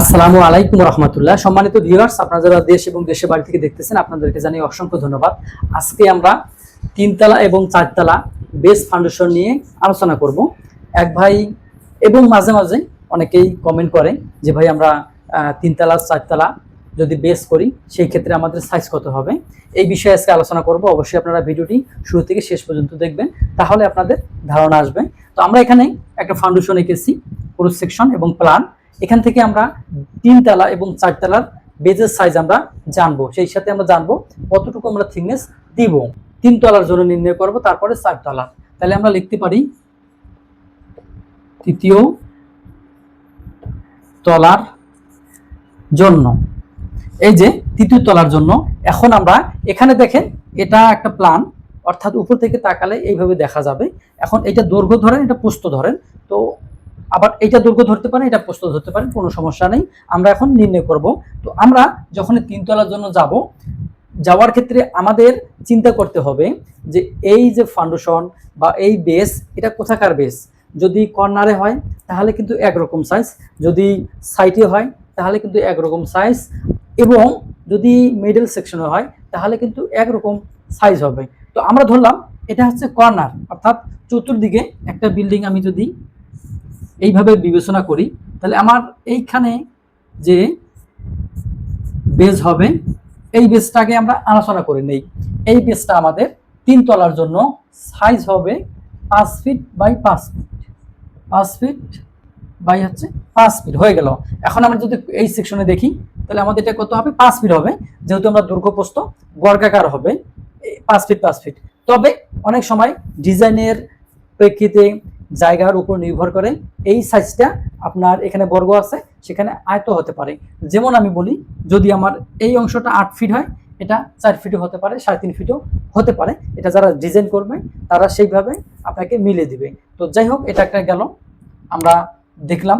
আসসালামু আলাইকুম রহমতুল্লাহ। সম্মানিত ভিউয়ার্স আপনারা যারা দেশ এবং দেশের বাড়ি থেকে দেখতেছেন, আপনাদেরকে জানিয়ে অসংখ্য ধন্যবাদ। আজকে আমরা তিনতলা এবং চারতলা বেস ফাউন্ডেশন নিয়ে আলোচনা করব। এক ভাই এবং মাঝে মাঝে অনেকেই কমেন্ট করে যে, ভাই, আমরা তিনতলা, চারতলা যদি বেস করি, সেই ক্ষেত্রে আমাদের সাইজ কত হবে? এই বিষয়ে আজকে আলোচনা করব। অবশ্যই আপনারা ভিডিওটি শুরু থেকে শেষ পর্যন্ত দেখবেন, তাহলে আপনাদের ধারণা আসবে। তো আমরা এখানে একটা ফাউন্ডেশন এঁকেছি, পুরো সেকশন এবং প্ল্যান এখান থেকে আমরা তিনতলা এবং চারতলার বেজের সাইজ আমরা জানব। সেই সাথে আমরা জানব কতটুকু আমরা থিকনেস দিব। তিনতলার জন্য নির্ণয় করব, তারপরে চারতলা। তাহলে আমরা লিখতে পারি তৃতীয় তলার জন্য। এই যে তৃতীয় তলার জন্য, এখন আমরা এখানে দেখেন এটা একটা প্ল্যান অর্থাৎ উপর থেকে তাকালে এইভাবে দেখা যাবে। এখন এটা দৈর্ঘ্য ধরেন, এটা পোস্ত ধরেন। তো আবার এটা দৈর্ঘ্য ধরতে পারেন, এটা প্রস্তুত ধরতে পারেন, কোনো সমস্যা নেই। আমরা এখন নির্ণয় করব। তো আমরা যখন তিনতলার জন্য যাব, যাওয়ার ক্ষেত্রে আমাদের চিন্তা করতে হবে যে এই যে ফাউন্ডেশন বা এই বেস এটা কোথাকার বেস যদি কর্নারে হয়, তাহলে কিন্তু একরকম সাইজ যদি সাইটে হয়, তাহলে কিন্তু একরকম সাইজ এবং যদি মিডল সেকশনে হয়, তাহলে কিন্তু একরকম সাইজ হবে। তো আমরা ধরলাম, এটা হচ্ছে কর্নার অর্থাৎ চতুর্দিকে একটা বিল্ডিং আমি যদি এইভাবে বিবেচনা করি, তাহলে আমার এইখানে যে বেজ হবে, এই বেজটাকে আমরা আলোচনা করে নেই। এই বেজটা আমাদের তিন তলার জন্য সাইজ হবে পাঁচ ফিট বাই পাঁচ ফিট পাঁচ ফিট বাই হচ্ছে পাঁচ ফিট হয়ে গেল। এখন আমরা যদি এই সেকশনে দেখি, তাহলে আমাদের এটা কত হবে? পাঁচ ফিট হবে। যেহেতু আমরা দুর্গপ্রস্ত বর্গাকার হবে পাঁচ ফিট পাঁচ ফিট তবে অনেক সময় ডিজাইনের প্রেক্ষিতে জায়গার উপর নির্ভর করে এই সাইজটা আপনার এখানে বর্গ আছে, সেখানে আয়ত হতে পারে। যেমন আমি বলি, যদি আমার এই অংশটা আট ফিট হয়, এটা চার ফিটও হতে পারে, সাড়ে তিন ফিটও হতে পারে। এটা যারা ডিজাইন করবে, তারা সেইভাবে আপনাকে মিলে দিবে। তো যাই হোক, এটা একটা গেল। আমরা দেখলাম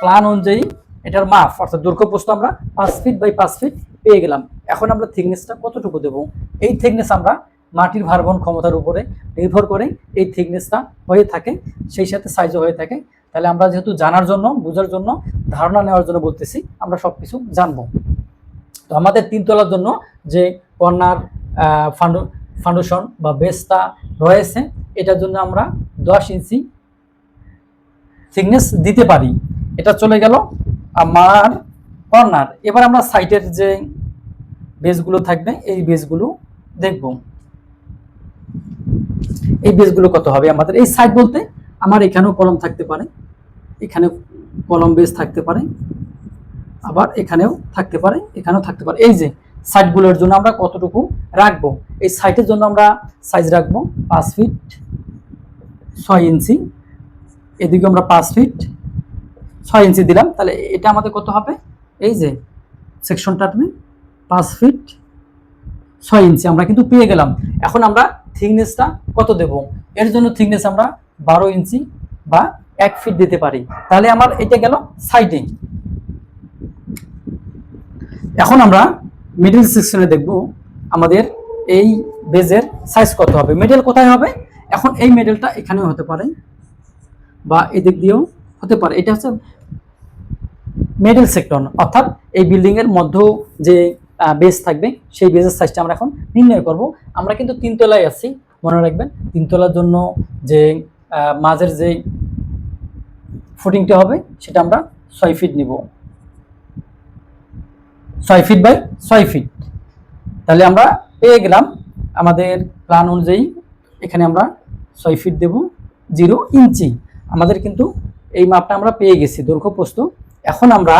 প্ল্যান অনুযায়ী এটার মাপ, অর্থাৎ দৈর্ঘ্যপ্রস্থ আমরা পাঁচ ফিট বাই পাঁচ ফিট পেয়ে গেলাম। এখন আমরা থিকনেসটা কতটুকু দেবো? এই থিকনেস আমরা মাটির ভারবহন ক্ষমতার উপরে নির্ভর করে এই থিকনেসটা হয়ে থাকে, সেই সাথে সাইজও হয়ে থাকে। তাহলে আমরা যেহেতু জানার জন্য, বোঝার জন্য, ধারণা নেওয়ার জন্য বলতেছি, আমরা সব কিছু জানব। তো আমাদের তিনতলার জন্য যে কর্নার ফাউন্ডেশন বা বেসটা রয়েছে, এটার জন্য আমরা দশ ইঞ্চি থিকনেস দিতে পারি। এটা চলে গেল আমার কর্নার। এবার আমরা সাইটের যে বেসগুলো থাকবে, এই বেসগুলো দেখব। এই বেসগুলো কত হবে আমাদের? এই সাইড বলতে আমার এখানেও কলম থাকতে পারে এখানে কলম বেস থাকতে পারে, আবার এখানেও থাকতে পারে, এখানেও থাকতে পারে। এই যে সাইডগুলোর জন্য আমরা কতটুকু রাখব? এই সাইটের জন্য আমরা সাইজ রাখব পাঁচ ফিট ছয় ইঞ্চি। এদিকে আমরা পাঁচ ফিট ছয় ইঞ্চি দিলাম, তাহলে এটা আমাদের কত হবে? এই যে সেকশনটা আপনি পাঁচ ফিট ছয় ইঞ্চি, আমরা কিন্তু পেয়ে গেলাম। এখন আমরা থিকনেসটা কত দেব? এর জন্য থিকনেস আমরা বারো ইঞ্চি বা এক ফিট দিতে পারি। তাহলে আমার এটা গেল সাইডিং। এখন আমরা মিডল সেকশনে দেখব আমাদের এই বেজের সাইজ কত হবে। মিডল কোথায় হবে? এখন এই মেডেলটা এখানেও হতে পারে বা এদিক দিয়েও হতে পারে। এটা হচ্ছে মিডল সেক্টর অর্থাৎ এই বিল্ডিংয়ের মধ্য যে বেস থাকবে। সেই বেসের সাইজটা আমরা এখন নির্ণয় করব। আমরা কিন্তু তিনতলায় আছি, মনে রাখবেন। তিনতলার জন্য যে মাঝের যে ফুটিংটা হবে, সেটা আমরা ছয় ফিট নিব। ছয় ফিট বাই ছয় ফিট তাহলে আমরা পেয়ে গেলাম। আমাদের প্ল্যান অনুযায়ী এখানে আমরা ছয় ফিট দেব জিরো ইঞ্চি আমাদের কিন্তু এই মাপটা আমরা পেয়ে গেছি, দৈর্ঘ্য প্রস্তুত এখন আমরা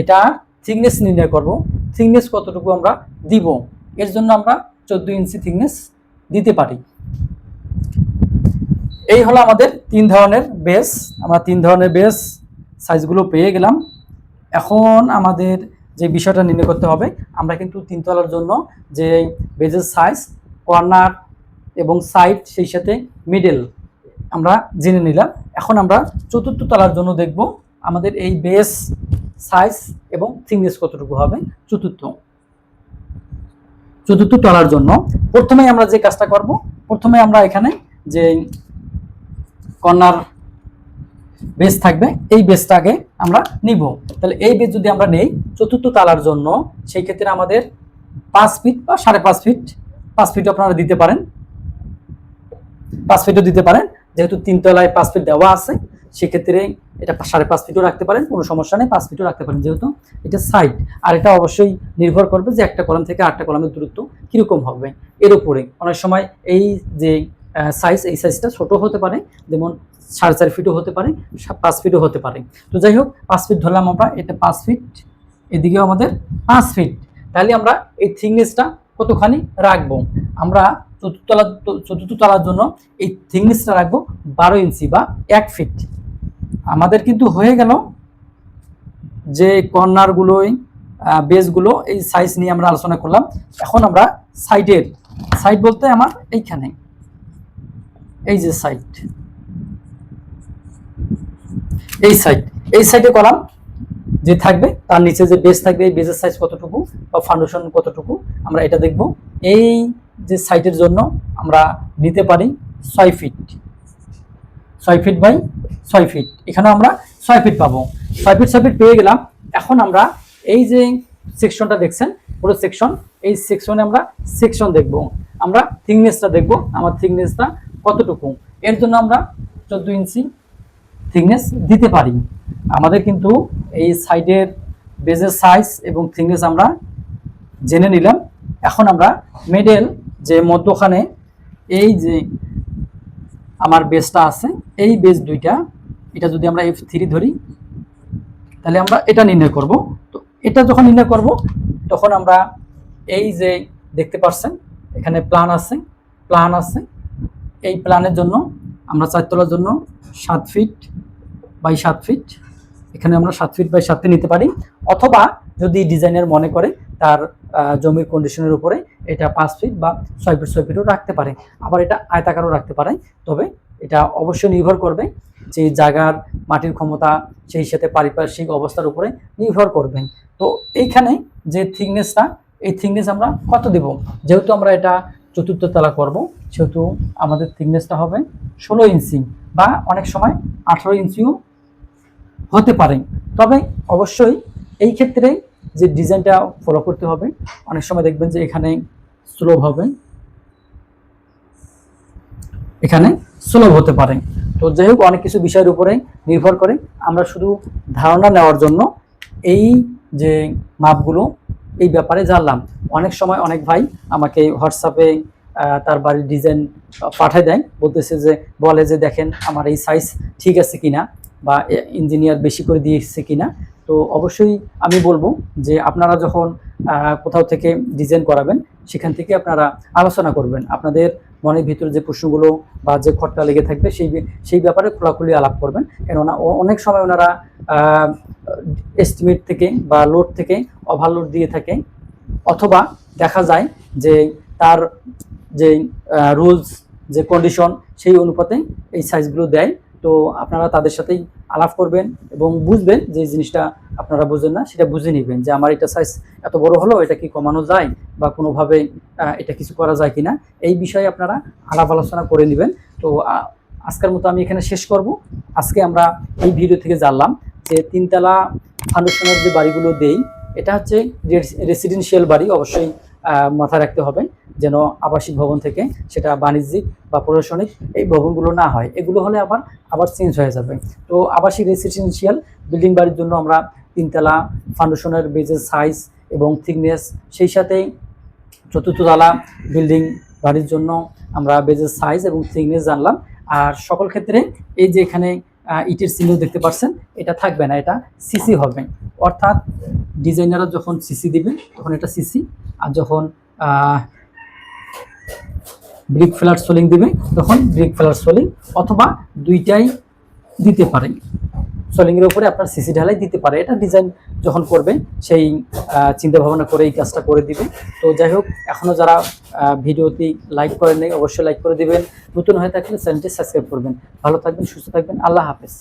এটা থিকনেস নির্ণয় করব। থিকনেস কতটুকু আমরা দিব? এর জন্য আমরা চোদ্দ ইঞ্চি থিকনেস দিতে পারি। এই হলো আমাদের তিন ধরনের বেস আমরা তিন ধরনের বেস সাইজগুলো পেয়ে গেলাম। এখন আমাদের যে বিষয়টা নির্ণয় করতে হবে, আমরা কিন্তু তিনতলার জন্য যে বেজের সাইজ কর্নার এবং সাইড সেই সাথে মিডল আমরা জেনে নিলাম। এখন আমরা চতুর্থ তলার জন্য দেখব আমাদের এই বেস সাইজ এবং থিকনেস কতটুকু হবে? চতুর্থ। চতুর্থ তলার জন্য প্রথমে আমরা যে কাজটা করব, প্রথমে আমরা এখানে যে কর্নার বেস থাকবে, এই বেসটাকে আমরা নিব। তাহলে এই বেস যদি আমরা নেই, চতুর্থ তালার জন্য সেই ক্ষেত্রে আমাদের পাঁচ ফিট বা সাড়ে পাঁচ ফিট পাঁচ ফিট আপনারা দিতে পারেন। পাঁচ ফিটও দিতে পারেন, যেহেতু তিনতলায় পাঁচ ফিট দেওয়া আছে। সেক্ষেত্রে এটা সাড়ে পাঁচ ফিটও রাখতে পারেন, কোনো সমস্যা নেই, পাঁচ ফিটও রাখতে পারেন যেহেতু এটা সাইড আর এটা অবশ্যই নির্ভর করবে যে একটা কলাম থেকে আটটা কলামের দূরত্ব কীরকম হবে। এর উপরে অনেক সময় এই যে সাইজ এই সাইজটা ছোট হতে পারে, যেমন সাড়ে চার ফিটও হতে পারে পাঁচ ফিটও হতে পারে। তো যাই হোক, পাঁচ ফিট ধরলাম আমরা, এটা পাঁচ ফিট এদিকেও আমাদের পাঁচ ফিট তাহলে আমরা এই থিকনেসটা কতখানি রাখব? আমরা চতুর্থ তলা চতুর্থ তলার জন্য এই থিকনেসটা রাখব বারো ইঞ্চি বা এক ফিট আমাদের কিন্তু হয়ে গেল যে কর্নারগুলোই বেসগুলো এই সাইজ নিয়ে আমরা আলোচনা করলাম। এখন আমরা সাইডের সাইড বলতে আমার এইখানে, এই যে সাইড এই সাইড এই সাইডে কলাম যে থাকবে, তার নিচে যে বেস থাকবে, এই বেসের সাইজ কতটুকু বা ফাউন্ডেশন কতটুকু, আমরা এটা দেখব। এই যে সাইটের জন্য আমরা নিতে পারি ছয় ফিট ছয় ফিট বাই ছয় ফিট এখানেও আমরা ছয় ফিট পাবো। ছয় ফিট ছয় ফিট পেয়ে গেলাম। এখন আমরা এই যে সেকশনটা দেখছেন, পুরো সেকশন এই সেকশনে আমরা সেকশন দেখব। আমরা থিকনেসটা দেখব। আমার থিকনেসটা কতটুকু? এর জন্য আমরা চোদ্দ ইঞ্চি থিকনেস দিতে পারি। আমাদের কিন্তু এই সাইডের বেজের সাইজ এবং থিকনেস আমরা জেনে নিলাম। এখন আমরা মেডেল যে মধ্যখানে এই যে আমার বেসটা আছে, এই বেস দুইটা, এটা যদি আমরা এফ থ্রি ধরি, তাহলে আমরা এটা নির্ণয় করব। তো এটা যখন নির্ণয় করব, তখন আমরা এই যে দেখতে পাচ্ছেন এখানে প্ল্যান আছে প্ল্যান আছে। এই প্ল্যানের জন্য আমরা চারতলার জন্য সাত ফিট বাই সাত ফিট এখানে আমরা সাত ফিট বাই সাত নিতে পারি। অথবা যদি ডিজাইনার মনে করে তার জমির কন্ডিশনের উপরে এটা পাঁচ ফিট বা ছয় ফিট ছয় ফিটও রাখতে পারে। আবার এটা আয়তাকারও রাখতে পারে। তবে এটা অবশ্যই নির্ভর করবে যে জায়গার মাটির ক্ষমতা, সেই সাথে পারিপার্শ্বিক অবস্থার উপরে নির্ভর করবে। তো এইখানে যে থিকনেসটা এই থিকনেস আমরা কত দেব? যেহেতু আমরা এটা চতুর্থ তলা করব, সেহেতু আমাদের থিকনেসটা হবে ষোলো ইঞ্চি বা অনেক সময় আঠারো ইঞ্চিও হতে পারে। তবে অবশ্যই এই ক্ষেত্রে যে ডিজাইনটা ফলো করতে হবে, অনেক সময় দেখবেন যে এখানে স্লোভ হবে। এখানে সুলভ হতে পারে। তো যাই হোক, অনেক কিছু বিষয়ের উপরে নির্ভর করে। আমরা শুধু ধারণা নেওয়ার জন্য এই যে মাপগুলো, এই ব্যাপারে জানলাম। অনেক সময় অনেক ভাই আমাকে হোয়াটসঅ্যাপে তার বাড়ির ডিজাইন পাঠায় দেয়। বলতেছে যে, বলে যে, দেখেন, আমার এই সাইজ ঠিক আছে কিনা বা ইঞ্জিনিয়ার বেশি করে দিয়েছে কিনা? তো অবশ্যই আমি বলব যে আপনারা যখন কোথাও থেকে ডিজাইন করাবেন, সেখান থেকে আপনারা আলোচনা করবেন। আপনাদের মনের ভিতরে যে প্রশ্নগুলো বা যে খটটা লেগে থাকবে, সেই সেই ব্যাপারে খোলাখুলি আলাপ করবেন। কেননা অনেক সময় ওনারা এস্টিমেট থেকে বা লোড থেকে ওভারলোড দিয়ে থাকে অথবা দেখা যায় যে তার যে রুলস যে কন্ডিশন সেই অনুপাতে এই সাইজগুলো দেয়। তো আপনারা তাদের সাথেই আলাপ করবেন এবং বুঝবেন যে জিনিসটা আপনারা বুঝেন না, সেটা বুঝে নেবেন যে আমার এটা সাইজ এত বড় হলো, এটা কি কমানো যায় বা কোনোভাবে এটা কিছু করা যায় কিনা? এই বিষয়ে আপনারা আলাপ আলোচনা করে নেবেন। তো আজকের মতো আমি এখানে শেষ করব। আজকে আমরা এই ভিডিও থেকে জানলাম যে তিনতলা ফাউন্ডেশনের যে বাড়িগুলো দেই, এটা হচ্ছে রেসিডেন্সিয়াল বাড়ি, অবশ্যই মাথায় রাখতে হবে। যেন আবাসিক ভবন থেকে সেটা বাণিজ্যিক বা প্রশাসনিক এই ভবনগুলো না হয়। এগুলো হলে আবার আবার চেঞ্জ হয়ে যাবে। তো আবাসিক রেসিডেন্সিয়াল বিল্ডিং বাড়ির জন্য আমরা তিনতলা ফাউন্ডেশনের বেজের সাইজ এবং থিকনেস সেই সাথে চতুর্থ তলা বিল্ডিং বাড়ির জন্য আমরা বেজের সাইজ এবং থিকনেস জানলাম। আর সকল ক্ষেত্রে এই যে এখানে ইটের চিহ্ন দেখতে পাচ্ছেন, এটা থাকবে না, এটা সিসি হবে। অর্থাৎ ডিজাইনাররা যখন সিসি দিবে তখন এটা সিসি আর যখন ব্রিক ফ্ল্যাট সোলিং দিবে, তখন ব্রিক ফ্ল্যাট সোলিং অথবা দুইটাই দিতে পারে। সোলিংয়ের উপরে আপনার সিসি ঢালাই দিতে পারে। এটা ডিজাইন যখন করবে, সেই চিন্তা ভাবনা করে এই কাজটা করে দিবে। তো যাই হোক এখনও যারা ভিডিওটি লাইক করেন নাই, অবশ্যই লাইক করে দিবেন। নতুন হয়ে থাকলে চ্যানেলটি সাবস্ক্রাইব করবেন। ভালো থাকবেন, সুস্থ থাকবেন। আল্লাহ হাফেজ।